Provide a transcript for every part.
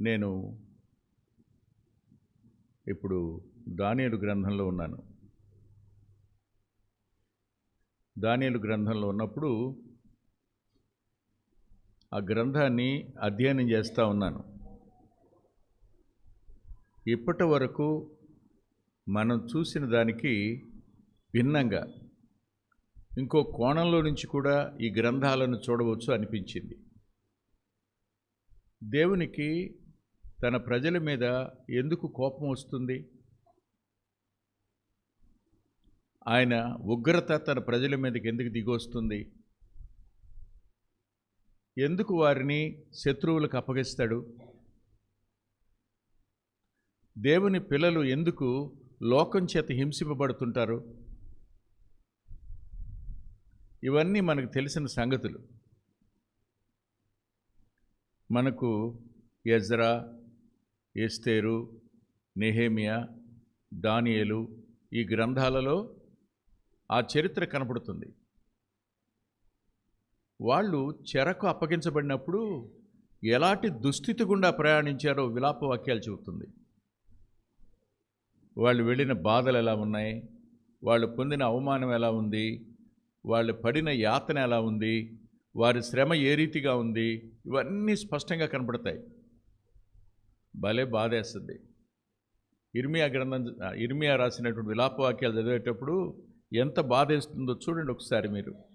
నేను ఇప్పుడు దానియలు గ్రంథంలో ఉన్నాను. దానియలు గ్రంథంలో ఉన్నప్పుడు ఆ గ్రంథాన్ని అధ్యయనం చేస్తూ ఉన్నాను. ఇప్పటి వరకు మనం చూసిన దానికి భిన్నంగా ఇంకో కోణంలో నుంచి కూడా ఈ గ్రంథాలను చూడవచ్చు అనిపించింది. దేవునికి తన ప్రజల మీద ఎందుకు కోపం వస్తుంది? ఆయన ఉగ్రత తన ప్రజల మీదకి ఎందుకు దిగొస్తుంది ఎందుకు వారిని శత్రువులకు అప్పగిస్తాడు? దేవుని పిల్లలు ఎందుకు లోకం చేత హింసింపబడుతుంటారు? ఇవన్నీ మనకు తెలిసిన సంగతులు. మనకు ఎజ్రా ఎస్తేరు నెహేమియా దానియేలు ఈ గ్రంథాలలో ఆ చరిత్ర కనపడుతుంది. వాళ్ళు చెరకు అప్పగించబడినప్పుడు ఎలాంటి దుస్థితి గుండా ప్రయాణించారో విలాప వాక్యాలు చెబుతుంది. వాళ్ళు వెళ్ళిన బాధలు ఎలా ఉన్నాయి? వాళ్ళు పొందిన అవమానం ఎలా ఉంది? వాళ్ళు పడిన యాతన ఎలా ఉంది? వారి శ్రమ ఏ రీతిగా ఉంది? ఇవన్నీ స్పష్టంగా కనపడతాయి. భలే బాధేస్తుంది. ఇర్మియా గ్రంథం ఇర్మియా రాసినటువంటి విలాపవాక్యాలు చదివేటప్పుడు ఎంత బాధేస్తుందో చూడండి ఒకసారి మీరు.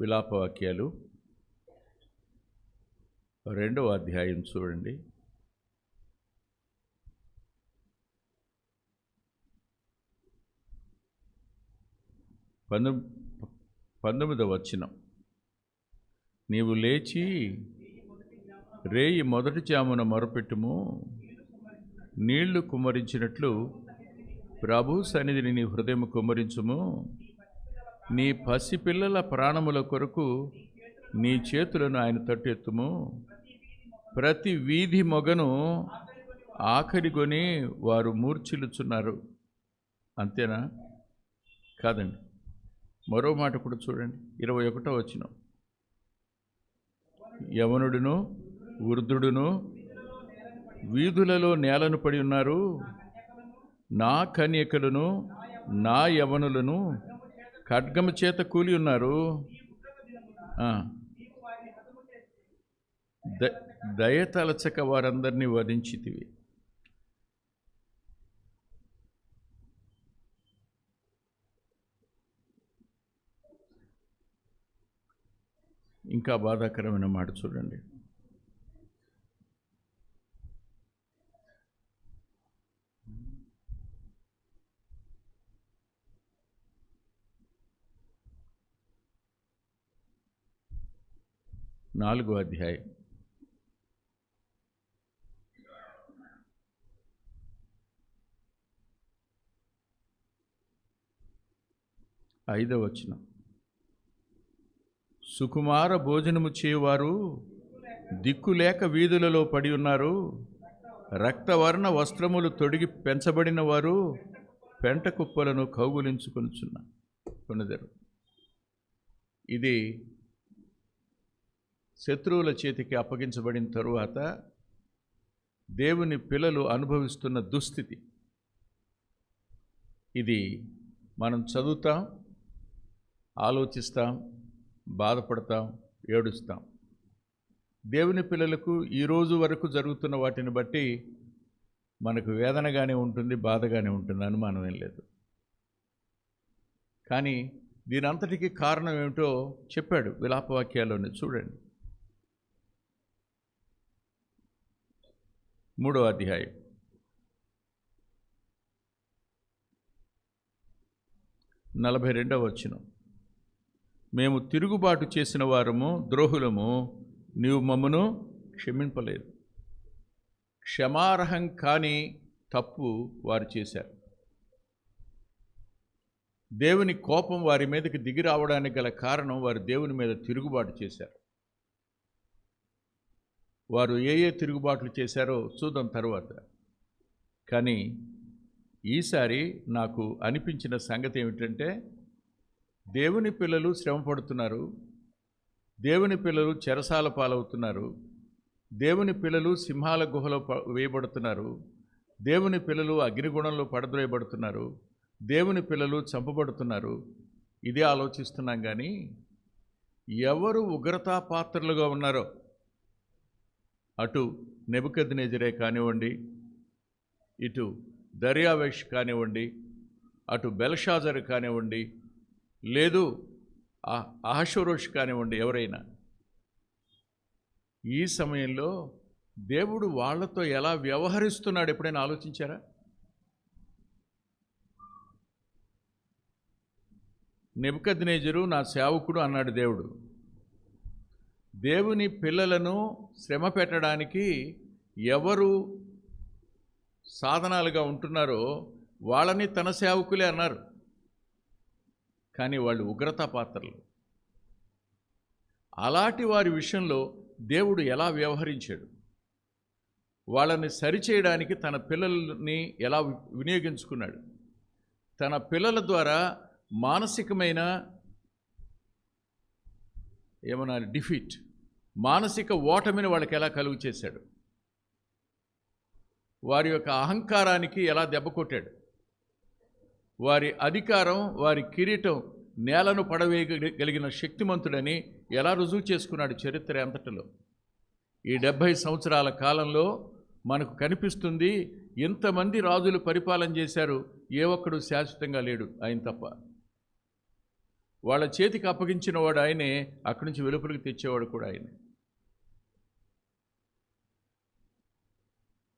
విలాపవాక్యాలు రెండవ అధ్యాయం చూడండి. పంతొమ్ పంతొమ్మిదవ వచనం. నీవు లేచి రేయి మొదటి జామున మొరపెట్టుము నీళ్ళు కుమ్మరించినట్లు ప్రభు సన్నిధిని నీ హృదయం కుమ్మరించుము. నీ పసిపిల్లల ప్రాణముల కొరకు నీ చేతులను ఆయన తట్టెత్తుము. ప్రతి వీధి మొగను ఆఖరిగొని వారు మూర్ఛిల్లుచున్నారు. అంతేనా? కాదండి. మరో మాట కూడా చూడండి. ఇరవై ఒకటో వచ్చిన యవనుడును వృద్ధుడును వీధులలో నేలను పడి ఉన్నారు. నా కన్యకలను నా యవనులను ఖడ్గము చేత కూలి ఉన్నారు. ఆ. ద- దయతలచక వారందరినీ వధించితివి. ఇంకా బాధాకరమైన మాట చూడండి. నాలుగో అధ్యాయం. ఐదవ వచనం సుకుమార భోజనము చేయువారు దిక్కులేక వీధులలో పడి ఉన్నారు. రక్తవర్ణ వస్త్రములు తొడిగి పెంచబడిన వారు పెంట కుప్పలను కౌగులించుకొనుచున్న కొనదరు. ఇది శత్రువుల చేతికి అప్పగించబడిన తరువాత దేవుని పిల్లలు అనుభవిస్తున్న దుస్థితి. ఇది మనం చదువుతాం ఆలోచిస్తాం బాధపడతాం ఏడుస్తాం. దేవుని పిల్లలకు ఈ రోజు వరకు జరుగుతున్న వాటిని బట్టి మనకు వేదనగానే ఉంటుంది బాధగానే ఉంటుంది అనుమానం ఏం లేదు. కానీ దీనంతటికీ కారణం ఏమిటో చెప్పాడు విలాపవాక్యాల్లోనే చూడండి. మూడో అధ్యాయం. నలభై రెండవ వచనం. మేము తిరుగుబాటు చేసిన వారము ద్రోహులము నీవు మమ్మను క్షమింపలేదు. క్షమార్హం కాని తప్పు వారు చేశారు. దేవుని కోపం వారి మీదకి దిగి రావడానికి గల కారణం వారు దేవుని మీద తిరుగుబాటు చేశారు. వారు ఏ ఏ తిరుగుబాట్లు చేశారో చూద్దాం తర్వాత. కానీ ఈసారి నాకు అనిపించిన సంగతి ఏమిటంటే దేవుని పిల్లలు శ్రమ పడుతున్నారు దేవుని పిల్లలు చెరసాల పాలవుతున్నారు దేవుని పిల్లలు సింహాల గుహలో ప- వేయబడుతున్నారు దేవుని పిల్లలు అగ్నిగుణంలో పడద్రోయబడుతున్నారు దేవుని పిల్లలు చంపబడుతున్నారు. ఇదే ఆలోచిస్తున్నాం కానీ ఎవరు ఉగ్రతా పాత్రలుగా ఉన్నారో అటు నెబుకద్నేజరే కానివ్వండి ఇటు దర్యావేష్ కానివ్వండి అటు బెల్షాజర్ కానివ్వండి లేదు ఆ- కానివ్వండి ఎవరైనా. ఈ సమయంలో దేవుడు వాళ్ళతో ఎలా వ్యవహరిస్తున్నాడు ఎప్పుడైనా ఆలోచించారా? నెబుకద్నేజరు నా సేవకుడు అన్నాడు దేవుడు. దేవుని పిల్లలను శ్రమ పెట్టడానికి ఎవరు సాధనాలుగా ఉంటున్నారో వాళ్ళని తన సేవకులే అన్నారు. కానీ వాళ్ళు ఉగ్రతా పాత్రలు. అలాంటి వారి విషయంలో దేవుడు ఎలా వ్యవహరించాడు? వాళ్ళని సరిచేయడానికి తన పిల్లల్ని ఎలా వి- వినియోగించుకున్నాడు? తన పిల్లల ద్వారా మానసికమైన ఏమన్నా డిఫీట్. మానసిక ఓటమిని వాళ్ళకి ఎలా కలుగు చేశాడు? వారి యొక్క అహంకారానికి ఎలా దెబ్బ కొట్టాడు? వారి అధికారం వారి కిరీటం నేలను పడవేయగలిగిన శక్తిమంతుడని ఎలా రుజువు చేసుకున్నాడు చరిత్ర అంతటిలో? ఈ డెబ్భై సంవత్సరాల కాలంలో మనకు కనిపిస్తుంది ఇంతమంది రాజులు పరిపాలన చేశారు ఏ ఒక్కడు శాశ్వతంగా లేడు ఆయన తప్ప. వాళ్ళ చేతికి అప్పగించిన వాడు ఆయనే అక్కడి నుంచి వెలుపలికి తెచ్చేవాడు కూడా ఆయనే.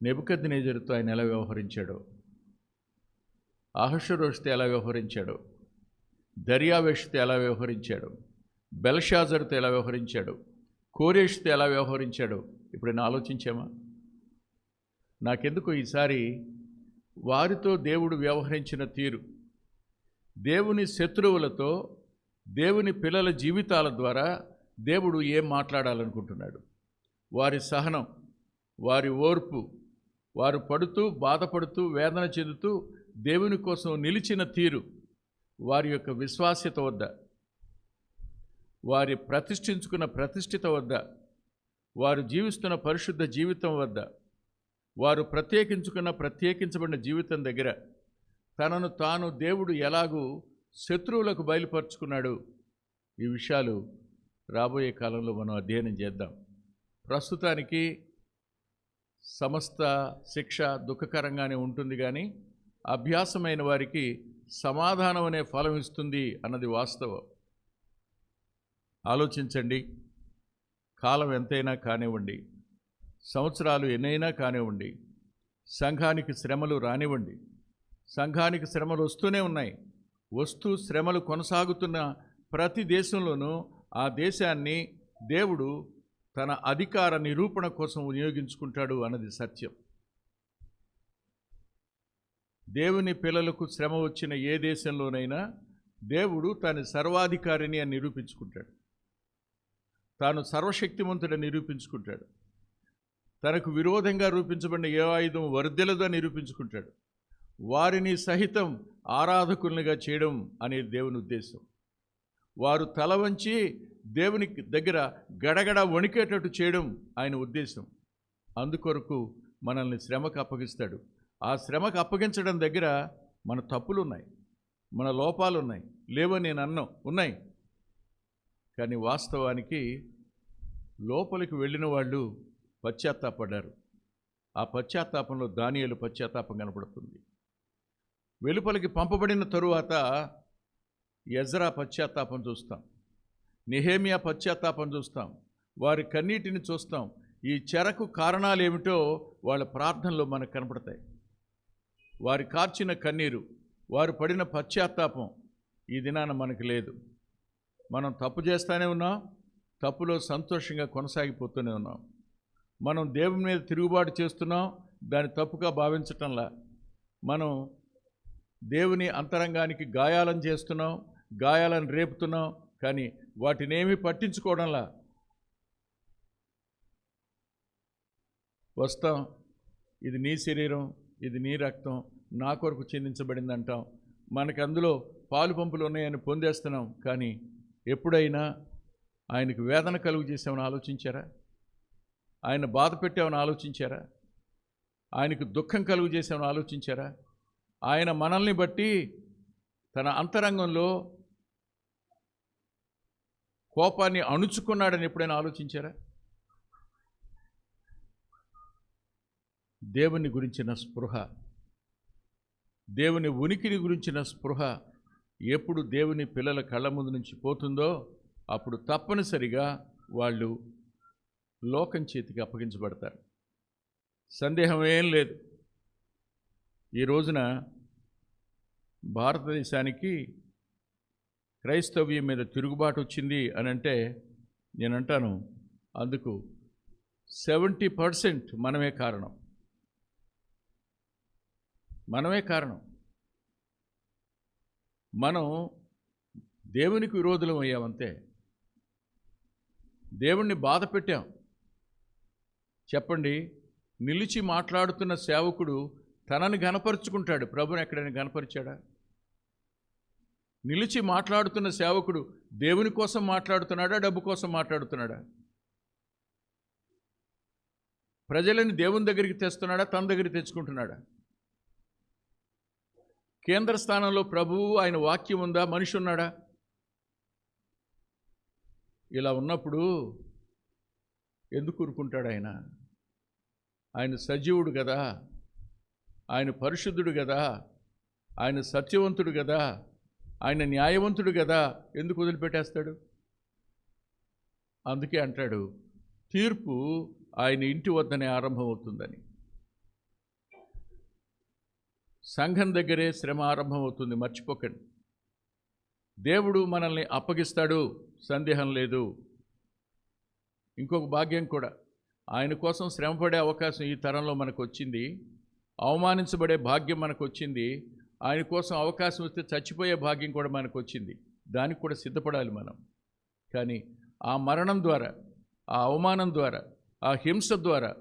నెబుకద్ నేజరుతో ఆయన ఎలా వ్యవహరించాడో? అహషరోష్తో ఎలా వ్యవహరించాడో? దర్యావేష్తో ఎలా వ్యవహరించాడు? బెల్షాజర్తో ఎలా వ్యవహరించాడు? కోరేష్తో ఎలా వ్యవహరించాడు? ఇప్పుడు ఆలోచించామా? నాకెందుకు ఈసారి వారితో దేవుడు వ్యవహరించిన తీరు. దేవుని శత్రువులతో దేవుని పిల్లల జీవితాల ద్వారా దేవుడు ఏం మాట్లాడాలనుకుంటున్నాడు? వారి సహనం వారి ఓర్పు వారు పడుతూ బాధపడుతూ వేదన చెందుతూ దేవుని కోసం నిలిచిన తీరు వారి యొక్క విశ్వాస్యత వద్ద వారి ప్రతిష్ఠించుకున్న ప్రతిష్ఠిత వద్ద వారు జీవిస్తున్న పరిశుద్ధ జీవితం వద్ద వారు ప్రత్యేకించుకున్న ప్రత్యేకించబడిన జీవితం దగ్గర తనను తాను దేవుడు ఎలాగూ శత్రువులకు బయలుపరుచుకున్నాడు. ఈ విషయాలు రాబోయే కాలంలో మనం అధ్యయనం చేద్దాం. ప్రస్తుతానికి సమస్త శిక్ష దుఃఖకరంగానే ఉంటుంది కానీ అభ్యాసమైన వారికి సమాధానం అనే ఫలం ఇస్తుంది అన్నది వాస్తవం. ఆలోచించండి. కాలం ఎంతైనా కానివ్వండి. సంవత్సరాలు ఎన్నైనా కానివ్వండి. సంఘానికి శ్రమలు రానివ్వండి. సంఘానికి శ్రమలు వస్తూనే ఉన్నాయి. వస్తు శ్రమలు కొనసాగుతున్న ప్రతి దేశంలోనూ ఆ దేశాన్ని దేవుడు తన అధికార నిరూపణ కోసం వినియోగించుకుంటాడు అన్నది సత్యం. దేవుని పిల్లలకు శ్రమ వచ్చిన ఏ దేశంలోనైనా దేవుడు తన సర్వాధికారిని అని నిరూపించుకుంటాడు. తాను సర్వశక్తిమంతుడని నిరూపించుకుంటాడు. తనకు విరోధంగా రూపించబడిన ఏ ఆయుధం వర్ధెలదో నిరూపించుకుంటాడు. వారిని సహితం ఆరాధకులుగా చేయడం అనేది దేవుని ఉద్దేశం. వారు తల వంచి దేవుని దగ్గర గడగడ వణికేటట్టు చేయడం ఆయన ఉద్దేశం. అందుకొరకు మనల్ని శ్రమకు అప్పగిస్తాడు. ఆ శ్రమకు అప్పగించడం దగ్గర మన తప్పులు ఉన్నాయి మన లోపాలు ఉన్నాయి లేవని నేను అన్నం ఉన్నాయి. కానీ వాస్తవానికి లోపలికి వెళ్ళిన వాళ్ళు పశ్చాత్తాపడ్డారు. ఆ పశ్చాత్తాపంలో దానియలు పశ్చాత్తాపం కనపడుతుంది. వెలుపలికి పంపబడిన తరువాత ఎజ్రా పశ్చాత్తాపం చూస్తాం. నిహేమియా పశ్చాత్తాపం చూస్తాం. వారి కన్నీటిని చూస్తాం. ఈ చెరకు కారణాలు ఏమిటో వాళ్ళ ప్రార్థనలో మనకు కనపడతాయి. వారి కార్చిన కన్నీరు వారు పడిన పశ్చాత్తాపం ఈ దినాన మనకు లేదు. మనం తప్పు చేస్తూనే ఉన్నాం తప్పులో సంతోషంగా కొనసాగిపోతూనే ఉన్నాం. మనం దేవుని మీద తిరుగుబాటు చేస్తున్నాం దాన్ని తప్పుగా భావించటంలా. మనం దేవుని అంతరంగానికి గాయాలను చేస్తున్నాం గాయాలను రేపుతున్నాం కానీ వాటినేమీ పట్టించుకోవడంలా వస్తాం ఇది నీ శరీరం ఇది నీ రక్తం నా కొరకు చెందించబడింది అంటాం మనకు అందులో పాలు పంపులు ఉన్నాయని పొందేస్తున్నాం కానీ ఎప్పుడైనా ఆయనకు వేదన కలుగు చేసామని ఆలోచించారా? ఆయన బాధ పెట్టామని ఆలోచించారా? ఆయనకు దుఃఖం కలుగు చేసామని ఆలోచించారా? ఆయన మనల్ని బట్టి తన అంతరంగంలో కోపాన్ని అణుచుకున్నాడని ఎప్పుడైనా ఆలోచించారా? దేవుని గురించిన స్పృహ దేవుని ఉనికిని గురించిన స్పృహ ఎప్పుడు దేవుని పిల్లల కళ్ళ ముందు నుంచి పోతుందో అప్పుడు తప్పనిసరిగా వాళ్ళు లోకం చేతికి అప్పగించబడతారు. సందేహం ఏం లేదు. ఈ రోజున భారతదేశానికి క్రైస్తవ్యం మీద తిరుగుబాటు వచ్చింది అని అంటే నేను అంటాను అందుకు సెవెంటీ పర్సెంట్ మనమే కారణం. మనమే కారణం. మనం దేవునికి విరోధులం అయ్యామంతే దేవుణ్ణి బాధ పెట్టాం. చెప్పండి నిలిచి మాట్లాడుతున్న సేవకుడు తనని గనపరుచుకుంటాడు ప్రభుని ఎక్కడైనా గనపరిచాడా నిలిచి మాట్లాడుతున్న సేవకుడు దేవుని కోసం మాట్లాడుతున్నాడా డబ్బు కోసం మాట్లాడుతున్నాడా? ప్రజలని దేవుని దగ్గరికి తెస్తున్నాడా తన దగ్గరికి తెచ్చుకుంటున్నాడా? కేంద్ర స్థానంలో ప్రభువు ఆయన వాక్యం ఉందా? మనిషి ఉన్నాడా? ఇలా ఉన్నప్పుడు ఎందుకు ఊరుకుంటాడు ఆయన? ఆయన సజీవుడు కదా. ఆయన పరిశుద్ధుడు కదా. ఆయన సత్యవంతుడు కదా. ఆయన న్యాయవంతుడు కదా ఎందుకు వదిలిపెట్టేస్తాడు? అందుకే అంటాడు తీర్పు ఆయన ఇంటి వద్దనే ఆరంభమవుతుందని. సంఘం దగ్గరే శ్రమ ఆరంభమవుతుంది మర్చిపోకండి. దేవుడు మనల్ని అప్పగిస్తాడు సందేహం లేదు. ఇంకొక భాగ్యం కూడా ఆయన కోసం శ్రమపడే అవకాశం ఈ తరంలో మనకు వచ్చింది అవమానించబడే భాగ్యం మనకు వచ్చింది ఆయన కోసం అవకాశం వస్తే చచ్చిపోయే భాగ్యం కూడా మనకు వచ్చింది దానికి కూడా సిద్ధపడాలి మనం. కానీ ఆ మరణం ద్వారా ఆ అవమానం ద్వారా ఆ హింస ద్వారా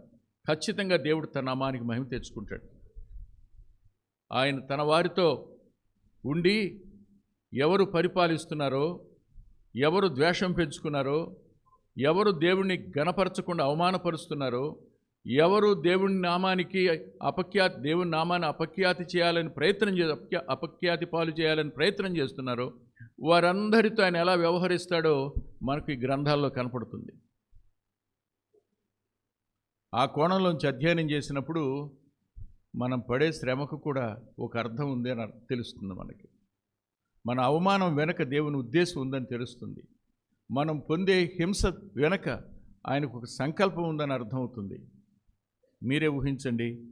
ఖచ్చితంగా దేవుడు తన నామానికి మహిమ తెచ్చుకుంటాడు. ఆయన తన వారితో ఉండి ఎవరు పరిపాలిస్తున్నారో ఎవరు ద్వేషం పెంచుకున్నారో ఎవరు దేవుణ్ణి గణపరచకుండా అవమానపరుస్తున్నారో ఎవరు దేవుని నామానికి అపఖ్యాతి దేవుని నామాన్ని అపఖ్యాతి చేయాలని ప్రయత్నం చే అపఖ్యా అపఖ్యాతి పాలు చేయాలని ప్రయత్నం చేస్తున్నారో వారందరితో ఆయన ఎలా వ్యవహరిస్తాడో మనకు ఈ గ్రంథాల్లో కనపడుతుంది. ఆ కోణంలోంచి అధ్యయనం చేసినప్పుడు మనం పడే శ్రమకు కూడా ఒక అర్థం ఉంది అని తెలుస్తుంది మనకి. మన అవమానం వెనక దేవుని ఉద్దేశం ఉందని తెలుస్తుంది. మనం పొందే హింస వెనక ఆయనకు ఒక సంకల్పం ఉందని అర్థమవుతుంది. మీరే ఊహించండి.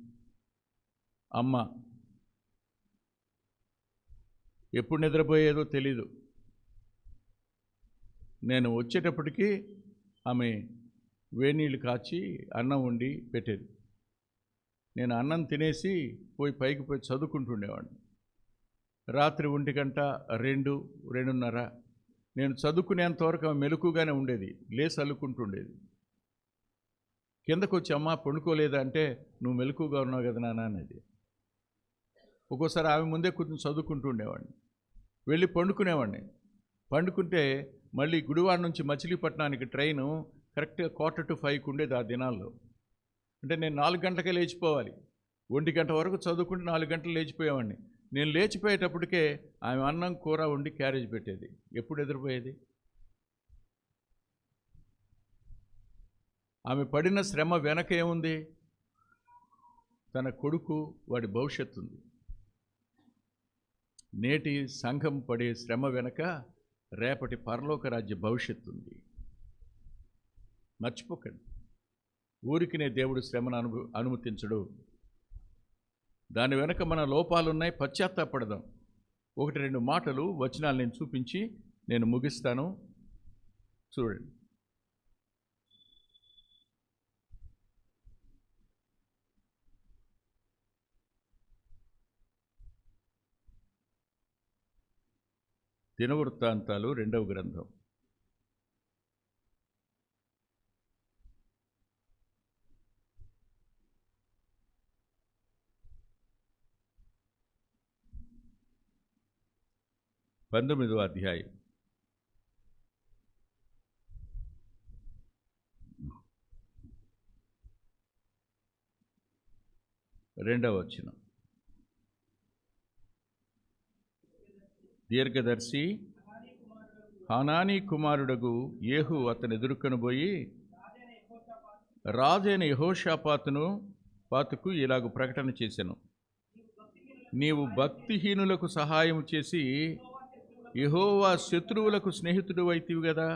అమ్మ ఎప్పుడు నిద్రపోయేదో తెలీదు. నేను వచ్చేటప్పటికి ఆమె వేణీళ్ళు కాచి అన్నం వండి పెట్టేది. నేను అన్నం తినేసి పోయి పైకి పోయి చదువుకుంటుండేవాడిని. రాత్రి ఒంటి గంట రెండు రెండున్నర. నేను చదువుకునేంతవరకు ఆమె మెలకుగానే ఉండేది. లేసి అల్లుకుంటుండేది. కిందకు వచ్చి అమ్మ పండుకోలేదా? అంటే నువ్వు మెలకుగా ఉన్నావు కదా నాన్న అనేది. ఒక్కోసారి ఆమె ముందే కూర్చొని చదువుకుంటూ ఉండేవాడిని. వెళ్ళి పండుకునేవాడిని. పండుకుంటే మళ్ళీ గుడివాడ నుంచి మచిలీపట్నానికి ట్రైను కరెక్ట్గా క్వార్టర్ టు ఫైవ్కి ఉండేది ఆ దినాల్లో. అంటే నేను నాలుగు గంటలకే లేచిపోవాలి. ఒంటి గంట వరకు చదువుకుంటే నాలుగు గంటలు లేచిపోయేవాడిని. నేను లేచిపోయేటప్పటికే ఆమె అన్నం కూర వండి క్యారేజ్ పెట్టేది. ఎప్పుడు ఎదురుపోయేది? ఆమె పడిన శ్రమ వెనక ఏముంది? తన కొడుకు వాడి భవిష్యత్తు ఉంది నేటి సంఘం పడే శ్రమ వెనక రేపటి పరలోక రాజ్య భవిష్యత్తు ఉంది మర్చిపోకండి. ఊరికినే దేవుడు శ్రమను అను అనుమతించడు. దాని వెనక మన లోపాలున్నాయి పశ్చాత్తాపడదాం. ఒకటి రెండు మాటలు వచనాలు నేను చూపించి నేను ముగిస్తాను. చూడండి. దినవృత్తాంతాలు రెండవ గ్రంథం. పంతొమ్మిదవ అధ్యాయం. రెండవ వచనం. దీర్ఘదర్శి హనాని కుమారుడగు ఏహు అతను ఎదుర్కొనబోయి రాజైన యహోషాపాతును పాతుకు ఇలాగ ప్రకటన చేశాను నీవు భక్తిహీనులకు సహాయం చేసి యహోవా శత్రువులకు స్నేహితుడు అయితివి కదా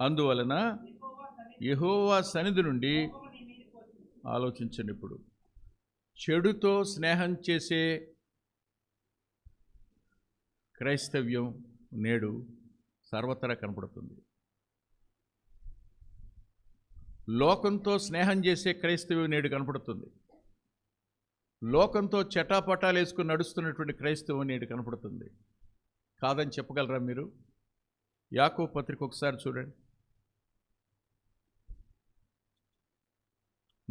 అందువలన యహోవా సన్నిధి నుండి ఆలోచించండి ఇప్పుడు. చెడుతో స్నేహం చేసే క్రైస్తవ్యం నేడు సర్వత్రా కనపడుతుంది. లోకంతో స్నేహం చేసే క్రైస్తవ్యం నేడు కనపడుతుంది. లోకంతో చటాపటాలు వేసుకుని నడుస్తున్నటువంటి క్రైస్తవం నేడు కనపడుతుంది. కాదని చెప్పగలరా మీరు? యాకో పత్రిక ఒకసారి చూడండి.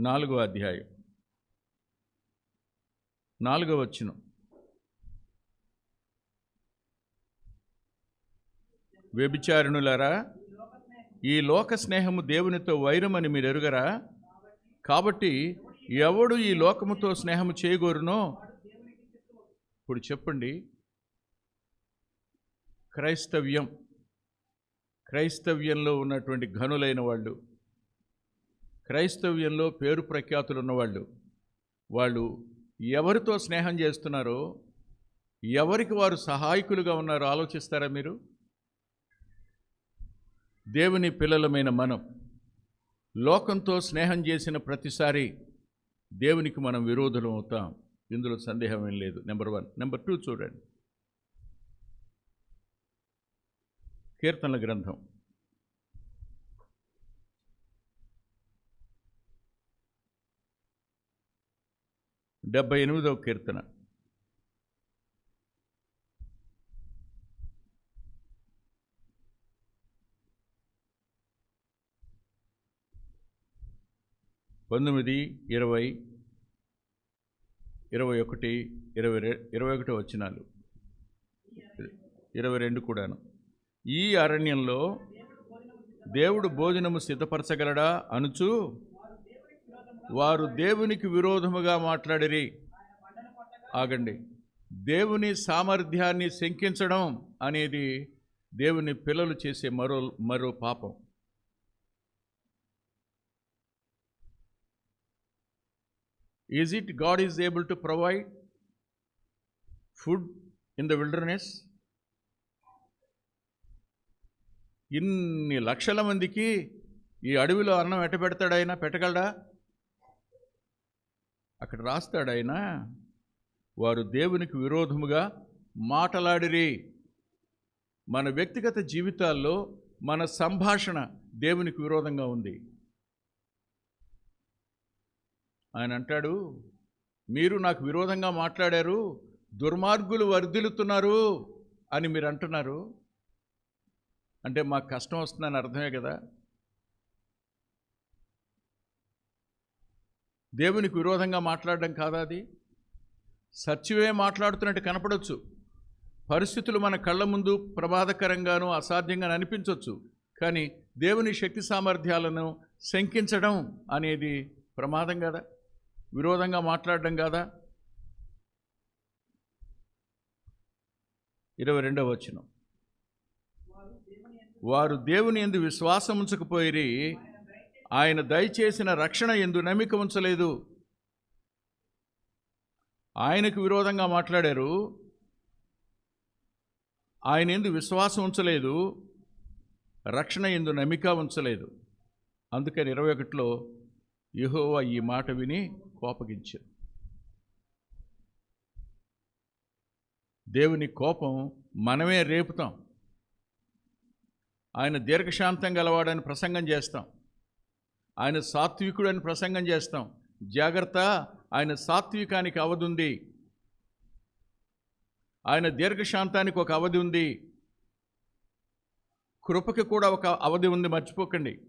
నాలుగో అధ్యాయం. నాలుగో వచ్చినం వ్యభిచారణులారా ఈ లోక స్నేహము దేవునితో వైరమని మీరు ఎరుగరా కాబట్టి ఎవడు ఈ లోకముతో స్నేహము చేయగోరునో? ఇప్పుడు చెప్పండి. క్రైస్తవ్యం క్రైస్తవ్యంలో ఉన్నటువంటి ఘనులైన వాళ్ళు క్రైస్తవ్యంలో పేరు ప్రఖ్యాతులు ఉన్నవాళ్ళు వాళ్ళు ఎవరితో స్నేహం చేస్తున్నారో ఎవరికి వారు సహాయకులుగా ఉన్నారో ఆలోచిస్తారా మీరు? దేవుని పిల్లలమైన మనం లోకంతో స్నేహం చేసిన ప్రతిసారి దేవునికి మనం విరోధులం అవుతాం. ఇందులో సందేహం ఏం లేదు. నెంబర్ వన్ నెంబర్ టూ చూడండి. కీర్తనల గ్రంథం. డెబ్బై ఎనిమిదవ కీర్తన. పంతొమ్మిది ఇరవై ఇరవై ఒకటి ఇరవై రె ఇరవై ఒకటి వచ్చినాలు ఇరవై రెండు కూడాను. ఈ అరణ్యంలో దేవుడు భోజనము సిద్ధపరచగలడా? అనుచు వారు దేవునికి విరోధముగా మాట్లాడిరి. ఆగండి. దేవుని సామర్థ్యాన్ని శంకించడం అనేది దేవుని పిల్లలు చేసే మరో మరో పాపం. Is it God is able to provide food in the wilderness ఇన్ని లక్షల మందికి ఈ అడవిలో అన్నం ఎట్ట పెడతాడైనా పెట్టగలడా? అక్కడ రాస్తాడైనా వారు దేవునికి విరోధముగా మాటలాడిరి. మన వ్యక్తిగత జీవితాల్లో మన సంభాషణ దేవునికి విరోధంగా ఉంది. ఆయన అంటాడు మీరు నాకు విరోధంగా మాట్లాడారు దుర్మార్గులు వర్ధిల్లుతున్నారు అని మీరు అంటున్నారు అంటే మాకు కష్టం వస్తుందని అర్థమే కదా. దేవునికి విరోధంగా మాట్లాడడం కాదా అది? సచివే మాట్లాడుతున్నట్టు కనపడవచ్చు పరిస్థితులు మన కళ్ళ ముందు ప్రమాదకరంగాను అసాధ్యంగాను అనిపించవచ్చు కానీ దేవుని శక్తి సామర్థ్యాలను శంకించడం అనేది ప్రమాదం కదా. విరోధంగా మాట్లాడడం కాదా? ఇరవై రెండవ వచనం. వారు దేవుని ఎందు విశ్వాసం ఉంచకపోయిరి ఆయన దయచేసిన రక్షణ ఎందు నమ్మిక ఉంచలేదు. ఆయనకు విరోధంగా మాట్లాడారు. ఆయన ఎందు విశ్వాసం ఉంచలేదు. రక్షణ ఎందు నమ్మిక ఉంచలేదు. అందుకని ఇరవై ఒకటిలో యహోవా ఈ మాట విని కోపగించారు. దేవుని కోపం మనమే రేపుతాం. ఆయన దీర్ఘశాంతం గలవాడని ప్రసంగం చేస్తాం. ఆయన సాత్వికుడు అని ప్రసంగం చేస్తాం. జాగ్రత్త ఆయన సాత్వికానికి అవధి ఉంది. ఆయన దీర్ఘశాంతానికి ఒక అవధి ఉంది. కృపకి కూడా ఒక అవధి ఉంది. మర్చిపోకండి.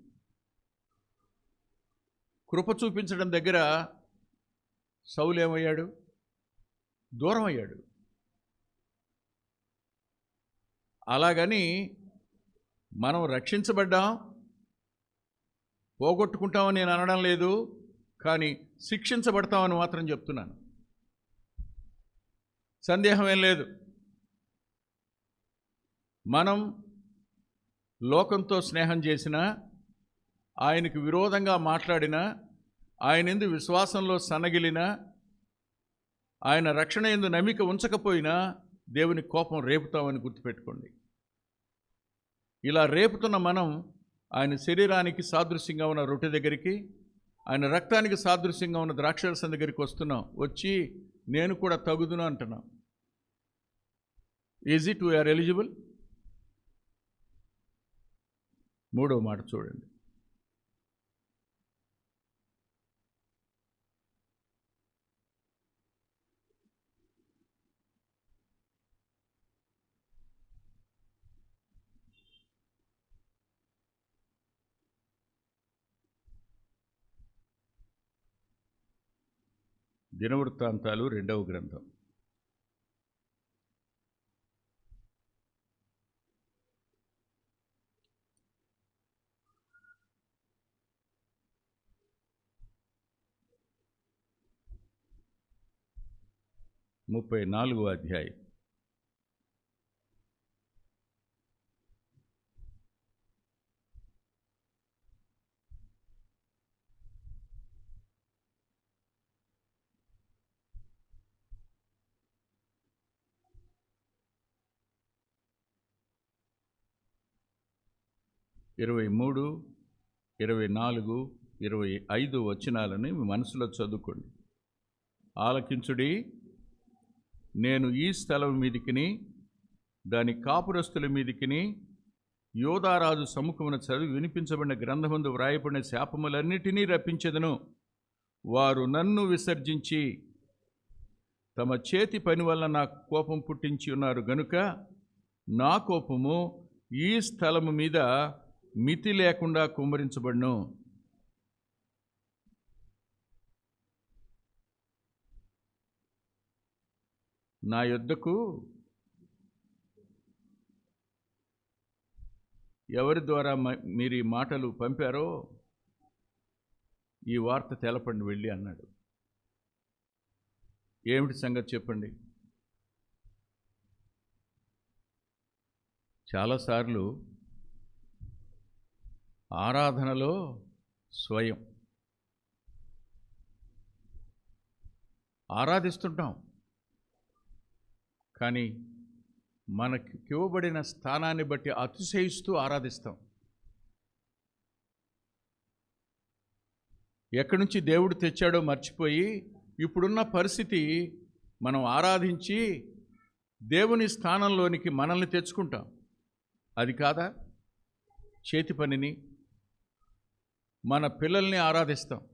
కృప చూపించడం దగ్గర సౌలు ఏమయ్యాడు? దూరం అయ్యాడు అలాగని మనం రక్షించబడ్డాం పోగొట్టుకుంటామని నేను అనడం లేదు కానీ శిక్షించబడతామని మాత్రం చెప్తున్నాను. సందేహం ఏం లేదు. మనం లోకంతో స్నేహం చేసినా ఆయనకు విరోధంగా మాట్లాడినా ఆయన ఎందు విశ్వాసంలో సన్నగిలినా ఆయన రక్షణ ఎందు నమ్మిక ఉంచకపోయినా దేవుని కోపం రేపుతామని గుర్తుపెట్టుకోండి. ఇలా రేపుతున్న మనం ఆయన శరీరానికి సాదృశ్యంగా ఉన్న రొట్టె దగ్గరికి ఆయన రక్తానికి సాదృశ్యంగా ఉన్న ద్రాక్షరసం దగ్గరికి వస్తున్నాం. వచ్చి నేను కూడా తగుదును అంటున్నాం. ఈజ్ ఇట్ వీఆర్ ఎలిజిబుల్ మూడో మాట చూడండి. దినవృత్తాంతాలు రెండవ గ్రంథం. ముప్పై నాలుగో అధ్యాయం. ఇరవై మూడు ఇరవై నాలుగు ఇరవై ఐదు వచనాలని మీ మనసులో చదువుకోండి. ఆలకించుడి నేను ఈ స్థలం మీదికిని దాని కాపురస్తుల మీదికిని యోధారాజు సముఖమున చదివి వినిపించబడిన గ్రంథమందు వ్రాయబడిన శాపములన్నిటినీ రప్పించెదను. వారు నన్ను విసర్జించి తమ చేతి పని వల్ల నాకు కోపం పుట్టించి ఉన్నారు గనుక నా కోపము ఈ స్థలము మీద మితి లేకుండా కుమ్మరించబడును. నా యొద్దకు ఎవరి ద్వారా మ- మీరు ఈ మాటలు పంపారో ఈ వార్త తెలపండి వెళ్ళి అన్నాడు. ఏమిటి సంగతి చెప్పండి. చాలాసార్లు ఆరాధనలో స్వయం. ఆరాధిస్తుంటాం. కానీ మనకి ఇవ్వబడిన స్థానాన్ని బట్టి అతిశయిస్తూ ఆరాధిస్తాం. ఎక్కడి నుంచి దేవుడు తెచ్చాడో మర్చిపోయి ఇప్పుడున్న పరిస్థితి మనం ఆరాధించి దేవుని స్థానంలోనికి మనల్ని తెచ్చుకుంటాం. అది కాదా? చేతి పనిని మన పిల్లల్ని ఆరాధిస్తాం.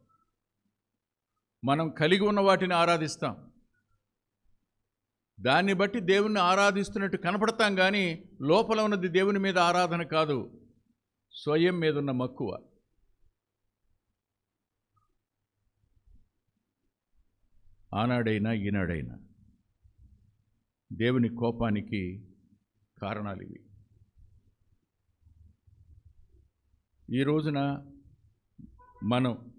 మనం కలిగి ఉన్న వాటిని ఆరాధిస్తాం. దాన్ని బట్టి దేవుణ్ణి ఆరాధిస్తున్నట్టు కనపడతాం కానీ లోపల ఉన్నది దేవుని మీద ఆరాధన కాదు. స్వయం మీద ఉన్న మక్కువ. ఆనాడైనా ఈనాడైనా దేవుని కోపానికి కారణాలు ఇవి ఈ రోజున మనం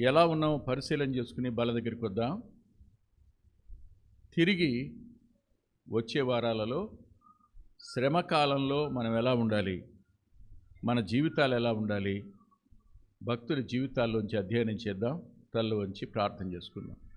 ఎలా ఉన్నామో పరిశీలన చేసుకుని బల దగ్గరికి వద్దాం. తిరిగి వచ్చే వారాలలో శ్రమకాలంలో మనం ఎలా ఉండాలి? మన జీవితాలు ఎలా ఉండాలి? భక్తుల జీవితాల్లోంచి అధ్యయనం చేద్దాం. తల్లు వంచి ప్రార్థన చేసుకుందాం.